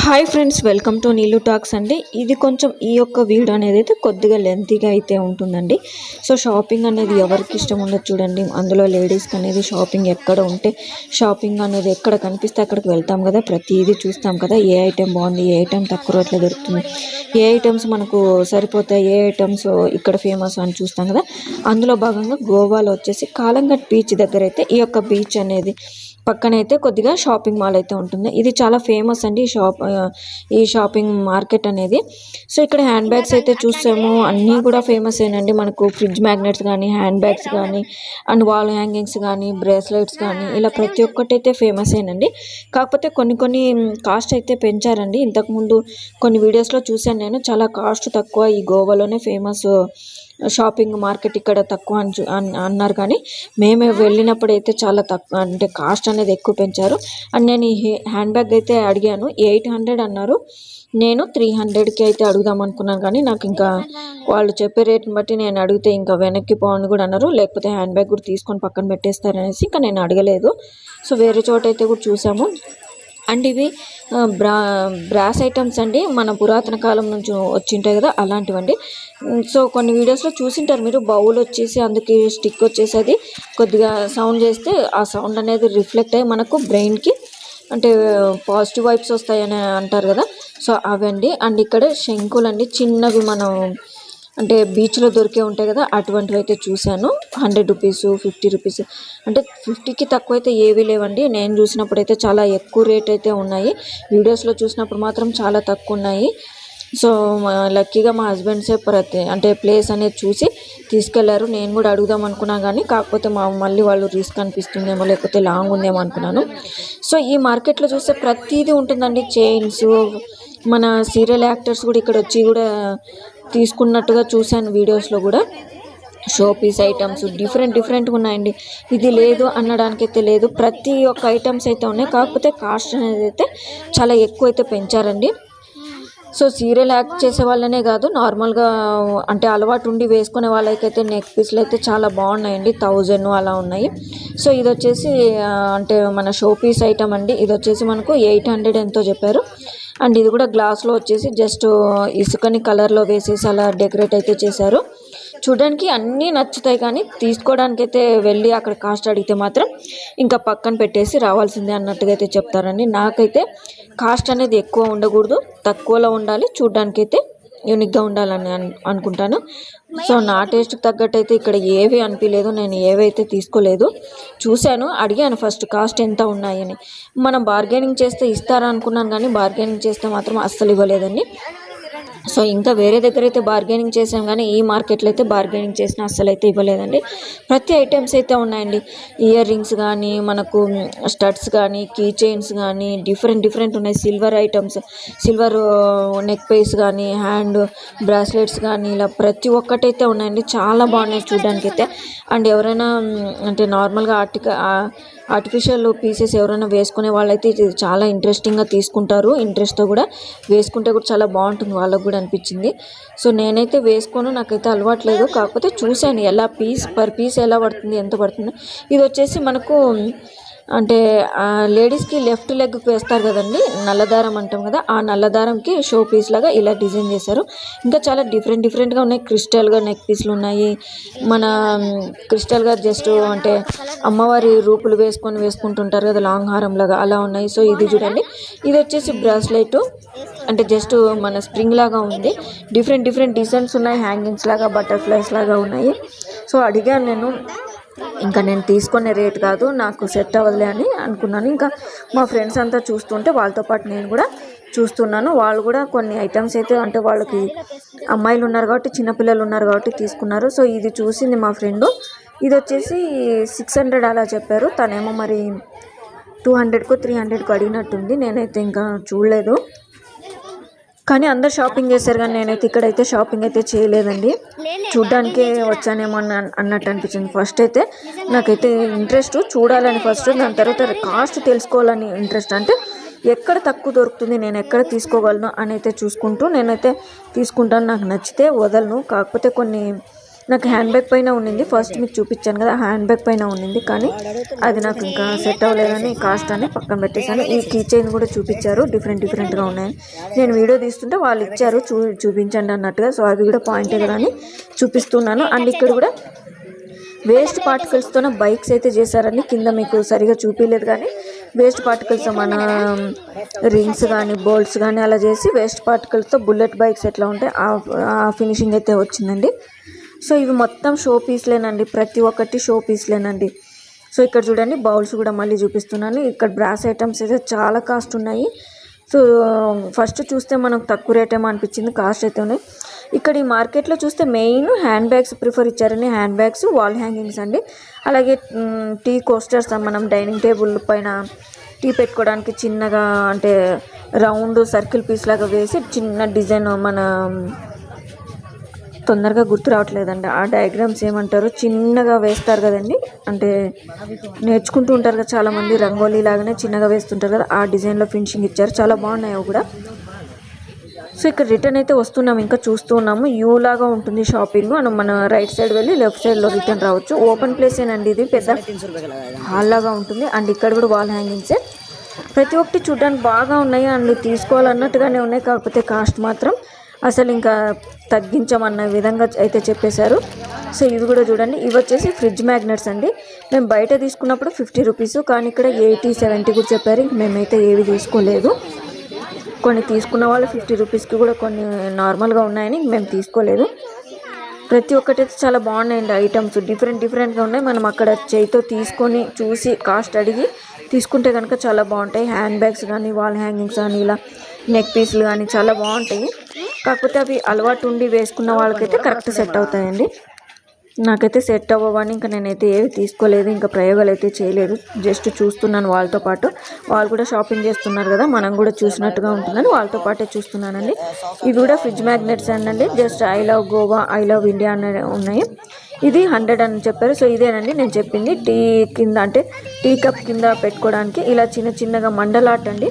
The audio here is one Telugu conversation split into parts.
హాయ్ ఫ్రెండ్స్ వెల్కమ్ టు నీళ్ళు టాక్స్ అండి. ఇది కొంచెం ఈ యొక్క వీడియో అనేది అయితే కొద్దిగా లెంతీగా అయితే ఉంటుందండి. సో షాపింగ్ అనేది ఎవరికి ఇష్టం ఉండదు చూడండి. అందులో లేడీస్కి అనేది షాపింగ్ ఎక్కడ ఉంటే షాపింగ్ అనేది ఎక్కడ కనిపిస్తే అక్కడికి వెళ్తాం కదా. ప్రతిదీ చూస్తాం కదా. ఏ ఐటెం బాగుంది ఏ ఐటెం తక్కువ రేట్లో దొరుకుతుంది. ఏ ఐటమ్స్ మనకు సరిపోతాయి ఏ ఐటమ్స్ ఇక్కడ ఫేమస్ అని చూస్తాం కదా. అందులో భాగంగా గోవాలో వచ్చేసి కాలంగట్ బీచ్ దగ్గర అయితే ఈ యొక్క బీచ్ అనేది పక్కనైతే కొద్దిగా షాపింగ్ మాల్ అయితే ఉంటుంది. ఇది చాలా ఫేమస్ అండి ఈ షాప్ ఈ షాపింగ్ మార్కెట్ అనేది. సో ఇక్కడ హ్యాండ్ బ్యాగ్స్ అయితే చూసాము. అన్నీ కూడా ఫేమస్ ఏనండి. మనకు ఫ్రిడ్జ్ మ్యాగ్నెట్స్ కానీ హ్యాండ్ బ్యాగ్స్ కానీ అండ్ వాల్ హ్యాంగింగ్స్ కానీ బ్రేస్లెట్స్ కానీ ఇలా ప్రతి ఒక్కటి అయితే ఫేమస్ ఏనండి. కాకపోతే కొన్ని కొన్ని కాస్ట్ అయితే పెంచారండి. ఇంతకుముందు కొన్ని వీడియోస్లో చూశాను నేను. చాలా కాస్ట్ తక్కువ ఈ గోవాలోనే ఫేమస్ షాపింగ్ మార్కెట్ ఇక్కడ తక్కువ అని చూ- అన్నారు కానీ మేము వెళ్ళినప్పుడు అయితే చాలా తక్కువ అంటే కాస్ట్ అనేది ఎక్కువ పెంచారు. అండ్ నేను ఈ హ్యాండ్ బ్యాగ్ అయితే అడిగాను. ఎయిట్ హండ్రెడ్ అన్నారు. నేను త్రీ హండ్రెడ్కి అయితే అడుగుదాం అనుకున్నాను కానీ నాకు ఇంకా వాళ్ళు చెప్పే రేట్ని బట్టి నేను అడిగితే ఇంకా వెనక్కి పోవని కూడా అన్నారు. లేకపోతే హ్యాండ్ బ్యాగ్ కూడా తీసుకొని పక్కన పెట్టేస్తారనేసి ఇంకా నేను అడగలేదు. సో వేరే చోట అయితే కూడా చూసాము. అండ్ ఇవి బ్రా బ్రాస్ ఐటమ్స్ అండి మన పురాతన కాలం నుంచి వచ్చింటాయి కదా అలాంటివండి. సో కొన్ని వీడియోస్లో చూసింటారు మీరు బౌల్ వచ్చేసి అందుకే స్టిక్ వచ్చేసి అది కొద్దిగా సౌండ్ చేస్తే ఆ సౌండ్ అనేది రిఫ్లెక్ట్ అయ్యి మనకు బ్రెయిన్కి అంటే పాజిటివ్ వైబ్స్ వస్తాయని అంటారు కదా. సో అవండి. అండ్ ఇక్కడ శంకులు అండి చిన్నవి మనం అంటే బీచ్లో దొరికే ఉంటాయి కదా అటువంటివి అయితే చూశాను. Hundred rupees fifty rupees. అంటే ఫిఫ్టీకి తక్కువ అయితే ఏవి లేవండి. నేను చూసినప్పుడు అయితే చాలా ఎక్కువ రేట్ అయితే ఉన్నాయి. వీడియోస్లో చూసినప్పుడు మాత్రం చాలా తక్కువ ఉన్నాయి. సో మా- లక్కీగా మా హస్బెండ్సే ప్రతి అంటే ప్లేస్ అనేది చూసి తీసుకెళ్ళారు. నేను కూడా అడుగుదాం అనుకున్నా కానీ కాకపోతే మా మళ్ళీ వాళ్ళు రిస్క్ అనిపిస్తుందేమో లేకపోతే లాంగ్ ఉందేమో అనుకున్నాను. సో ఈ మార్కెట్లో చూస్తే ప్రతిదీ ఉంటుందండి. చైన్స్ మన సీరియల్ యాక్టర్స్ కూడా ఇక్కడ వచ్చి కూడా తీసుకున్నట్టుగా చూశాను వీడియోస్లో కూడా. షో పీస్ ఐటమ్స్ డిఫరెంట్ డిఫరెంట్గా ఉన్నాయండి. ఇది లేదు అనడానికి అయితే లేదు. ప్రతి ఒక్క ఐటమ్స్ అయితే ఉన్నాయి. కాకపోతే కాస్ట్ అనేది అయితే చాలా ఎక్కువ అయితే పెంచారండి. సో సీరియల్ యాక్ట్ చేసే వాళ్ళనే కాదు నార్మల్గా అంటే అలవాటు ఉండి వేసుకునే వాళ్ళకైతే నెక్ పీస్లు అయితే చాలా బాగున్నాయండి. థౌజండ్ అలా ఉన్నాయి. సో ఇది వచ్చేసి అంటే మన షో పీస్ ఐటమ్ అండి. ఇది వచ్చేసి మనకు ఎయిట్ హండ్రెడ్ ఎంతో చెప్పారు. అండ్ ఇది కూడా గ్లాస్లో వచ్చేసి జస్ట్ ఇసుకని కలర్లో వేసేసి అలా డెకరేట్ అయితే చేశారు. చూడడానికి అన్నీ నచ్చుతాయి కానీ తీసుకోవడానికి అయితే వెళ్ళి అక్కడ కాస్ట్ అడిగితే మాత్రం ఇంకా పక్కన పెట్టేసి రావాల్సిందే అన్నట్టుగా అయితే చెప్తారండి. నాకైతే కాస్ట్ అనేది ఎక్కువ ఉండకూడదు తక్కువలో ఉండాలి చూడడానికైతే యూనిక్గా ఉండాలని అనుకుంటాను. సో నా టేస్ట్కి తగ్గట్టు అయితే ఇక్కడ ఏవి అనిపించలేదు నేను ఏవైతే తీసుకోలేదు చూశాను అడిగాను ఫస్ట్ కాస్ట్ ఎంత ఉన్నాయని. మనం బార్గెనింగ్ చేస్తే ఇస్తారా అనుకున్నాను కానీ బార్గెనింగ్ చేస్తే మాత్రం అస్సలు ఇవ్వలేదండి. సో ఇంకా వేరే దగ్గర అయితే బార్గెనింగ్ చేసాం కానీ ఈ మార్కెట్లో అయితే బార్గెనింగ్ చేసిన అస్సలు అయితే ఇవ్వలేదండి. ప్రతి ఐటమ్స్ అయితే ఉన్నాయండి. ఇయర్ రింగ్స్ కానీ మనకు స్టడ్స్ కానీ కీ చైన్స్ కానీ డిఫరెంట్ డిఫరెంట్ ఉన్నాయి. Silver items silver neck piece కానీ హ్యాండ్ బ్రాస్లెట్స్ కానీ ఇలా ప్రతి ఒక్కటైతే ఉన్నాయండి. చాలా బాగున్నాయి చూడడానికి అయితే అండ్ ఎవరైనా అంటే నార్మల్గా ఆర్టిక ఆర్టిఫిషియల్ పీసెస్ ఎవరైనా వేసుకునే వాళ్ళైతే చాలా ఇంట్రెస్టింగ్గా తీసుకుంటారు. ఇంట్రెస్ట్తో కూడా వేసుకుంటే కూడా చాలా బాగుంటుంది వాళ్ళకు కూడా. అనిపించింది సో నేనైతే వేసుకోను నాకైతే అలవాటు లేదు కాకపోతే చూశాను ఎలా పీస్ పర్ పీస్ ఎలా పడుతుంది ఎంత పడుతుంది. ఇది వచ్చేసి మనకు అంటే లేడీస్కి లెఫ్ట్ లెగ్ వేస్తారు కదండి నల్లదారం అంటాం కదా ఆ నల్లదారంకి షో పీస్ లాగా ఇలా డిజైన్ చేశారు. ఇంకా చాలా డిఫరెంట్ డిఫరెంట్గా ఉన్నాయి క్రిస్టల్గా నెక్ పీస్లు ఉన్నాయి. మన క్రిస్టల్గా జస్ట్ అంటే అమ్మవారి రూపులు వేసుకొని వేసుకుంటుంటారు కదా లాంగ్ హారం లాగా అలా ఉన్నాయి. సో ఇది చూడండి ఇది వచ్చేసి బ్రాస్లెట్. అంటే జస్ట్ మన స్ప్రింగ్ లాగా ఉంది. డిఫరెంట్ డిఫరెంట్ డిజైన్స్ ఉన్నాయి హ్యాంగింగ్స్ లాగా బటర్ఫ్లైస్ లాగా ఉన్నాయి. సో అడిగాను నేను ఇంకా నేను తీసుకునే రేట్ కాదు నాకు సెట్ అవ్వదులే అని అనుకున్నాను. ఇంకా మా ఫ్రెండ్స్ అంతా చూస్తుంటే వాళ్ళతో పాటు నేను కూడా చూస్తున్నాను. వాళ్ళు కూడా కొన్ని ఐటమ్స్ అయితే అంటే వాళ్ళకి అమ్మాయిలు ఉన్నారు కాబట్టి చిన్నపిల్లలు ఉన్నారు కాబట్టి తీసుకున్నారు. సో ఇది చూసింది మా ఫ్రెండ్. ఇది వచ్చేసి సిక్స్ హండ్రెడ్ అలా చెప్పారు. తనేమో మరి టూ హండ్రెడ్కో త్రీ హండ్రెడ్కో అడిగినట్టుంది. నేనైతే ఇంకా చూడలేదు. కానీ అందరు షాపింగ్ చేశారు కానీ నేనైతే ఇక్కడైతే షాపింగ్ అయితే చేయలేదండి. చూడ్డానికే వచ్చానేమో అన్న అన్నట్టు అనిపించింది. ఫస్ట్ అయితే నాకైతే ఇంట్రెస్ట్ చూడాలని ఫస్ట్ దాని తర్వాత కాస్ట్ తెలుసుకోవాలని ఇంట్రెస్ట్ అంటే ఎక్కడ తక్కువ దొరుకుతుంది నేను ఎక్కడ తీసుకోగలను అని అయితే చూసుకుంటూ నేనైతే తీసుకుంటాను. నాకు నచ్చితే వదలను. కాకపోతే కొన్ని నాకు హ్యాండ్ బ్యాగ్ పైన ఉండింది ఫస్ట్ మీకు చూపించాను కదా హ్యాండ్ బ్యాగ్ పైన ఉండింది కానీ అది నాకు ఇంకా సెట్ అవ్వలేదని కాస్ట్ అని పక్కన పెట్టేశాను. ఈ కీ చైన్ కూడా చూపించారు. డిఫరెంట్ డిఫరెంట్గా ఉన్నాయి. నేను వీడియో తీస్తుంటే వాళ్ళు ఇచ్చారు చూ చూపించండి అన్నట్టుగా. సో అది కూడా పాయింటే కదా అని చూపిస్తున్నాను. అండ్ ఇక్కడ కూడా వేస్ట్ పార్టికల్స్తోనే బైక్స్ అయితే చేశారని కింద మీకు సరిగా చూపించలేదు కానీ వేస్ట్ పార్టికల్స్ మన రింగ్స్ కానీ బోల్ట్స్ కానీ అలా చేసి వేస్ట్ పార్టికల్స్తో బుల్లెట్ బైక్స్ ఎట్లా ఉంటాయి ఆ- ఆ ఫినిషింగ్ అయితే వచ్చిందండి. సో ఇవి మొత్తం షో పీస్లేనండి ప్రతి ఒక్కటి షో పీస్లేనండి. సో ఇక్కడ చూడండి బౌల్స్ కూడా మళ్ళీ చూపిస్తున్నాను. ఇక్కడ బ్రాస్ ఐటమ్స్ అయితే చాలా కాస్ట్ ఉన్నాయి. సో ఫస్ట్ చూస్తే మనకు తక్కువ రేట్ ఏమో అనిపించింది కాస్ట్ అయితే ఉన్నాయి. ఇక్కడ ఈ మార్కెట్లో చూస్తే మెయిన్ హ్యాండ్ బ్యాగ్స్ ప్రిఫర్ ఇచ్చారని హ్యాండ్ బ్యాగ్స్ వాల్ హ్యాంగింగ్స్ అండి. అలాగే టీ కోస్టర్స్ మనం డైనింగ్ టేబుల్ పైన టీ పెట్టుకోవడానికి చిన్నగా అంటే రౌండ్ సర్కిల్ పీస్ లాగా వేసి చిన్న డిజైన్ మన తొందరగా గుర్తు రావట్లేదండి. ఆ డయాగ్రామ్స్ ఏమంటారు చిన్నగా వేస్తారు కదండి. అంటే నేర్చుకుంటూ ఉంటారు కదా చాలామంది రంగోలీ లాగానే చిన్నగా వేస్తుంటారు కదా ఆ డిజైన్లో ఫినిషింగ్ ఇచ్చారు. చాలా బాగున్నాయి అవి కూడా. సో ఇక్కడ రిటర్న్ అయితే వస్తున్నాం ఇంకా చూస్తూ ఉన్నాము. యూ లాగా ఉంటుంది షాపింగ్ మనం మన రైట్ సైడ్ వెళ్ళి లెఫ్ట్ సైడ్లో రిటర్న్ రావచ్చు. ఓపెన్ ప్లేసేనండి ఇది పెద్ద హాల్ లాగా ఉంటుంది. అండ్ ఇక్కడ కూడా వాల్ హ్యాంగింగ్సే ప్రతి ఒక్కటి చూడడానికి బాగా ఉన్నాయి. అండ్ తీసుకోవాలన్నట్టుగానే ఉన్నాయి. కాకపోతే కాస్ట్ మాత్రం అసలు ఇంకా తగ్గించమన్న విధంగా అయితే చెప్పేశారు. సో ఇవి కూడా చూడండి ఇవి వచ్చేసి ఫ్రిడ్జ్ మ్యాగ్నెట్స్ అండి. మేము బయట తీసుకున్నప్పుడు ఫిఫ్టీ రూపీస్ కానీ ఇక్కడ ఎయిటీ సెవెంటీ కూడా చెప్పారు. ఇంక మేమైతే ఏవి తీసుకోలేదు. కొన్ని తీసుకున్న వాళ్ళు ఫిఫ్టీ రూపీస్కి కూడా కొన్ని నార్మల్గా ఉన్నాయని మేము తీసుకోలేదు. ప్రతి ఒక్కటి అయితే చాలా బాగున్నాయండి ఐటమ్స్ డిఫరెంట్ డిఫరెంట్గా ఉన్నాయి. మనం అక్కడ చేయితో తీసుకొని చూసి కాస్ట్ అడిగి తీసుకుంటే కనుక చాలా బాగుంటాయి. హ్యాండ్ బ్యాగ్స్ కానీ వాల్ హ్యాంగింగ్స్ కానీ ఇలా నెక్ పీస్లు కానీ చాలా బాగుంటాయి. కాకపోతే అవి అలవాటు ఉండి వేసుకున్న వాళ్ళకైతే కరెక్ట్ సెట్ అవుతాయండి. నాకైతే సెట్ అవ్వవని ఇంకా నేనైతే ఏవి తీసుకోలేదు ఇంకా ప్రయోగాలు అయితే చేయలేదు. జస్ట్ చూస్తున్నాను వాళ్ళతో పాటు. వాళ్ళు కూడా షాపింగ్ చేస్తున్నారు కదా మనం కూడా చూసినట్టుగా ఉంటుందని వాళ్ళతో పాటే చూస్తున్నానండి. ఇవి కూడా ఫ్రిడ్జ్ మ్యాగ్నెట్స్ అండి. Just I love Goa I love India అనే ఉన్నాయి. ఇది హండ్రెడ్ అని చెప్పారు. సో ఇదేనండి నేను చెప్పింది. టీ కింద అంటే టీ కప్ కింద పెట్టుకోవడానికి ఇలా చిన్న చిన్నగా మండలాట్ అండి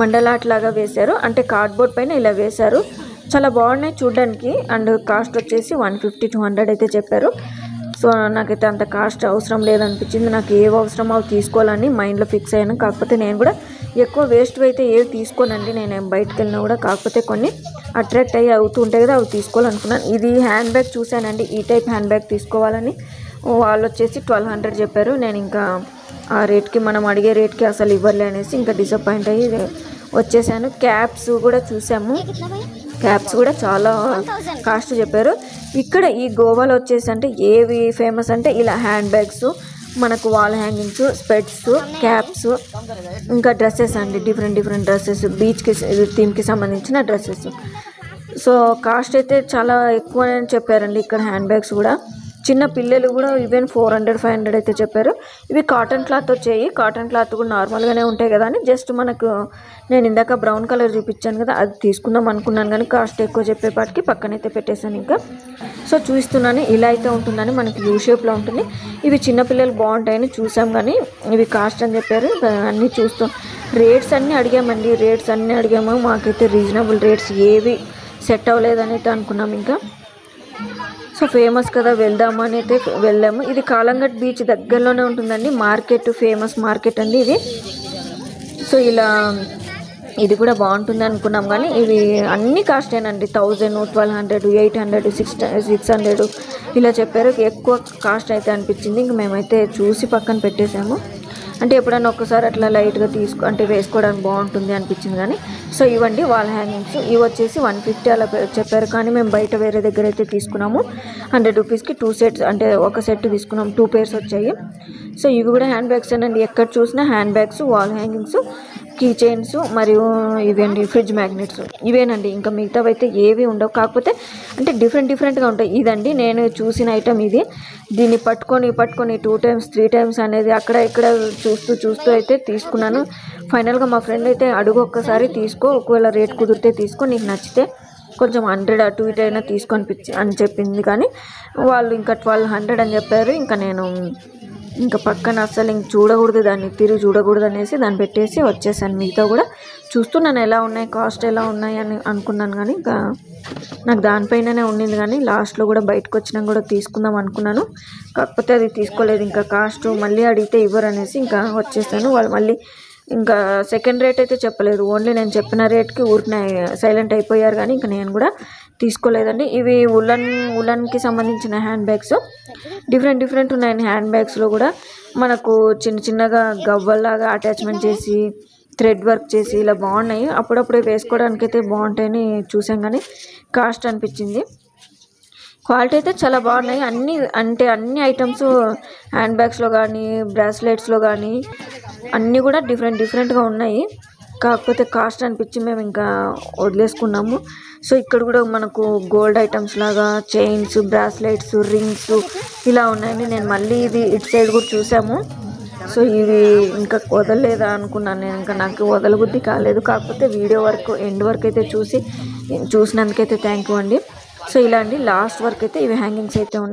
మండలాట్ లాగా వేశారు. అంటే కార్డ్బోర్డ్ పైన ఇలా వేశారు. చాలా బాగున్నాయి చూడడానికి. అండ్ కాస్ట్ వచ్చేసి వన్ ఫిఫ్టీ టూ హండ్రెడ్ అయితే చెప్పారు. సో నాకైతే అంత కాస్ట్ అవసరం లేదనిపించింది. నాకు ఏవి అవసరమో అవి తీసుకోవాలని మైండ్లో ఫిక్స్ అయ్యాను. కాకపోతే నేను కూడా ఎక్కువ వేస్ట్ అయితే ఏవి తీసుకోనండి. నేను బయటకు వెళ్ళినా కూడా కాకపోతే కొన్ని అట్రాక్ట్ అయ్యి అవుతూ ఉంటాయి కదా అవి తీసుకోవాలనుకున్నాను. ఇది హ్యాండ్ బ్యాగ్ చూశానండి. ఈ టైప్ హ్యాండ్ బ్యాగ్ తీసుకోవాలని వాళ్ళు వచ్చేసి ట్వెల్వ్ హండ్రెడ్ చెప్పారు. నేను ఇంకా ఆ రేట్కి మనం అడిగే రేట్కి అసలు ఇవ్వలే అనేసి ఇంకా డిసప్పాయింట్ అయ్యి వచ్చేసాను. క్యాప్స్ కూడా చూసాము. క్యాప్స్ కూడా చాలా కాస్ట్ చెప్పారు. ఇక్కడ ఈ గోవాలో వచ్చేసి అంటే ఏవి ఫేమస్ అంటే ఇలా హ్యాండ్ బ్యాగ్స్ మనకు వాల్ హ్యాంగింగ్స్ స్పెట్స్ క్యాప్స్ ఇంకా డ్రెస్సెస్ అండి. డిఫరెంట్ డిఫరెంట్ డ్రెస్సెస్ బీచ్కి థీమ్కి సంబంధించిన డ్రెస్సెస్ సో కాస్ట్ అయితే చాలా ఎక్కువ అని చెప్పారండి ఇక్కడ హ్యాండ్ బ్యాగ్స్ కూడా. చిన్న పిల్లలు కూడా even four hundred five hundred అయితే చెప్పారు. ఇవి కాటన్ క్లాత్ వచ్చాయి కాటన్ క్లాత్ కూడా నార్మల్గానే ఉంటాయి కదా అని జస్ట్ మనకు నేను ఇందాక బ్రౌన్ కలర్ చూపించాను కదా అది తీసుకుందాం అనుకున్నాను కానీ కాస్ట్ ఎక్కువ చెప్పేపాటికి పక్కనైతే పెట్టేశాను ఇంకా. సో చూస్తున్నాను ఇలా అయితే ఉంటుందని మనకి యూ షేప్లో ఉంటుంది. ఇవి చిన్నపిల్లలు బాగుంటాయని చూసాం కానీ ఇవి కాస్ట్ అని చెప్పారు. అన్నీ చూస్తాం రేట్స్ అన్నీ అడిగామండి రేట్స్ అన్నీ అడిగాము. మాకైతే రీజనబుల్ రేట్స్ ఏవి సెట్ అవ్వలేదని అయితే అనుకున్నాం ఇంకా. సో ఫేమస్ కదా వెళ్దాము అని అయితే వెళ్ళాము. ఇది కాలంగట్ బీచ్ దగ్గరలోనే ఉంటుందండి. మార్కెట్ ఫేమస్ మార్కెట్ అండి ఇది. సో ఇలా ఇది కూడా బాగుంటుంది అనుకున్నాం కానీ ఇవి అన్ని కాస్టేనండి thousand twelve hundred eight hundred six six hundred ఇలా చెప్పారు ఎక్కువ కాస్ట్ అయితే అనిపించింది. ఇంక మేమైతే చూసి పక్కన పెట్టేశాము అంటే ఎప్పుడైనా ఒక్కసారి అట్లా లైట్గా తీసుకో అంటే వేసుకోవడానికి బాగుంటుంది అనిపించింది కానీ సో ఇవ్వండి వాల్ హ్యాంగింగ్స్. ఇవి వచ్చేసి వన్ ఫిఫ్టీ అలా చెప్పారు కానీ మేము బయట వేరే దగ్గర అయితే తీసుకున్నాము. హండ్రెడ్ రూపీస్కి టూ సెట్స్ అంటే ఒక సెట్ తీసుకున్నాం టూ పేర్స్ వచ్చాయి. సో ఇవి కూడా హ్యాండ్ బ్యాగ్స్ అండి ఎక్కడ చూసినా hand bags wall hangings. Key chains మరియు ఇవేంటి ఫ్రిడ్జ్ మ్యాగ్నెట్స్. ఇవేనండి ఇంకా మిగతావి అయితే ఏవి ఉండవు. కాకపోతే అంటే డిఫరెంట్ డిఫరెంట్గా ఉంటాయి. ఇదండి నేను చూసిన ఐటమ్ ఇది. దీన్ని పట్టుకొని పట్టుకొని టూ టైమ్స్ త్రీ టైమ్స్ అనేది అక్కడ ఇక్కడ చూస్తూ చూస్తూ అయితే తీసుకున్నాను. ఫైనల్గా మా ఫ్రెండ్ అయితే అడుగు ఒక్కసారి తీసుకో ఒకవేళ రేట్ కుదిరితే తీసుకో నీకు నచ్చితే కొంచెం హండ్రెడ్ అటు ఇటు అయినా తీసుకొని పిచ్చి అని చెప్పింది. కానీ వాళ్ళు ఇంకా ట్వెల్వ్ హండ్రెడ్ అని చెప్పారు. ఇంకా నేను ఇంకా పక్కన అస్సలు ఇంక చూడకూడదు దాన్ని తిరిగి చూడకూడదు అనేసి దాన్ని పెట్టేసి వచ్చేసాను. మిగతా కూడా చూస్తున్నాను ఎలా ఉన్నాయి కాస్ట్ ఎలా ఉన్నాయి అని అనుకున్నాను కానీ ఇంకా నాకు దానిపైననే ఉండింది కానీ లాస్ట్లో కూడా బయటకు వచ్చినా కూడా తీసుకుందాం అనుకున్నాను. కాకపోతే అది తీసుకోలేదు. ఇంకా కాస్ట్ మళ్ళీ అడిగితే ఇవ్వరు అనేసి ఇంకా వచ్చేసాను. వాళ్ళు మళ్ళీ ఇంకా సెకండ్ రేట్ అయితే చెప్పలేదు. ఓన్లీ నేను చెప్పిన రేట్కి ఊరికనే సైలెంట్ అయిపోయారు కానీ ఇంకా నేను కూడా తీసుకోలేదండి. ఇవి ఉలన్ ఉలన్కి సంబంధించిన హ్యాండ్ బ్యాగ్స్. డిఫరెంట్ డిఫరెంట్ ఉన్నాయండి హ్యాండ్ బ్యాగ్స్లో కూడా. మనకు చిన్న చిన్నగా గవ్వల్లాగా అటాచ్మెంట్ చేసి థ్రెడ్ వర్క్ చేసి ఇలా బాగున్నాయి. అప్పుడప్పుడు వేసుకోవడానికి అయితే బాగుంటాయని చూసాం కానీ కాస్ట్ అనిపించింది. క్వాలిటీ అయితే చాలా బాగున్నాయి. అన్ని అంటే అన్ని ఐటమ్స్ హ్యాండ్ బ్యాగ్స్లో కానీ బ్రాస్లెట్స్లో కానీ అన్నీ కూడా డిఫరెంట్ డిఫరెంట్గా ఉన్నాయి. కాకపోతే కాస్ట్ అనిపించి మేము ఇంకా వదిలేసుకున్నాము. సో ఇక్కడ కూడా మనకు గోల్డ్ ఐటమ్స్ లాగా చైన్స్ బ్రాస్లెట్స్ రింగ్స్ ఇలా ఉన్నాయండి నేను మళ్ళీ ఇది ఇటు సైడ్ కూడా చూసాము. సో ఇది ఇంకా వదలలేదా అనుకున్నాను నేను. ఇంకా నాకు వదలబుద్ధి కాలేదు. కాకపోతే వీడియో వరకు ఎండ్ వరకు అయితే చూసి చూసినందుకైతే థ్యాంక్ యూ అండి. సో ఇలా అండి లాస్ట్ వరకు అయితే ఇవి హ్యాంగింగ్స్ అయితే ఉన్నాయి.